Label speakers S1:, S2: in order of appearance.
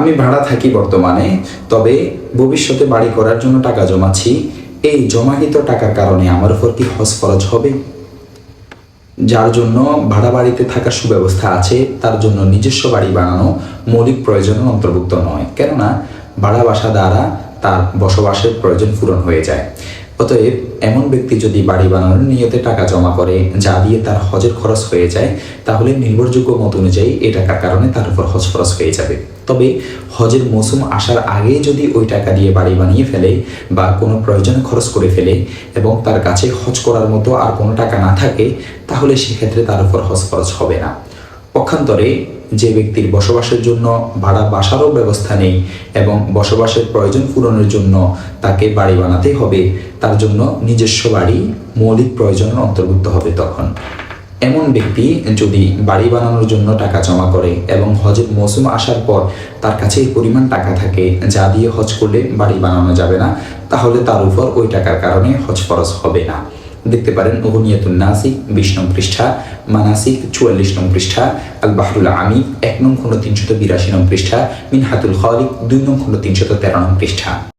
S1: আমি ভাড়া থাকি বর্তমানে, তবে ভবিষ্যতে বাড়ি করার জন্য টাকা জমাচ্ছি। এই জমাহিত টাকার কারণে আমার উপর কি হজ ফরজ হবে? যার জন্য ভাড়া বাড়িতে থাকার সুব্যবস্থা আছে, তার জন্য নিজস্ব বাড়ি বানানো মৌলিক প্রয়োজনের অন্তর্ভুক্ত নয়। কেননা, ভাড়া বাসা দ্বারা তার বসবাসের প্রয়োজন পূরণ হয়ে যায়। অতএব এমন ব্যক্তি যদি বাড়ি বানানোর নিয়তে টাকা জমা করে, যা দিয়ে তার হজের খরচ হয়ে যায়, তাহলে নির্ভরযোগ্য মত অনুযায়ী এ টাকার কারণে তার উপর হজ খরচ হয়ে যাবে। তবে হজের মৌসুম আসার আগেই যদি ওই টাকা দিয়ে বাড়ি বানিয়ে ফেলে বা কোনো প্রয়োজনে খরচ করে ফেলে এবং তার কাছে হজ করার মতো আর কোনো টাকা না থাকে, তাহলে সেক্ষেত্রে তার উপর হজ খরচ হবে না। পক্ষান্তরে যে ব্যক্তির বসবাসের জন্য ভাড়া বাসারও ব্যবস্থা নেই এবং বসবাসের প্রয়োজন পূরণের জন্য তাকে বাড়ি বানাতেই হবে, তার জন্য নিজস্ব বাড়ি মৌলিক প্রয়োজনের অন্তর্ভুক্ত হবে তখন। এমন ব্যক্তি যদি বাড়ি বানানোর জন্য টাকা জমা করে এবং হজের মৌসুম আসার পর তার কাছে এই পরিমাণ টাকা থাকে যা দিয়ে হজ করলে বাড়ি বানানো যাবে না, তাহলে তার উপর ওই টাকার কারণে হজ ফরজ হবে না। দেখতে পারেন উহুনিয়াতুন নাসিক বিশ নং পৃষ্ঠা, মানাসিক চুয়াল্লিশ নং পৃষ্ঠা আল বাহরুল আমি এক নং খণ্ড তিনশত বিরাশি নং পৃষ্ঠা, মিনহাতুল খালিক, দুই নং খণ্ড তিনশত তেরো নং পৃষ্ঠা।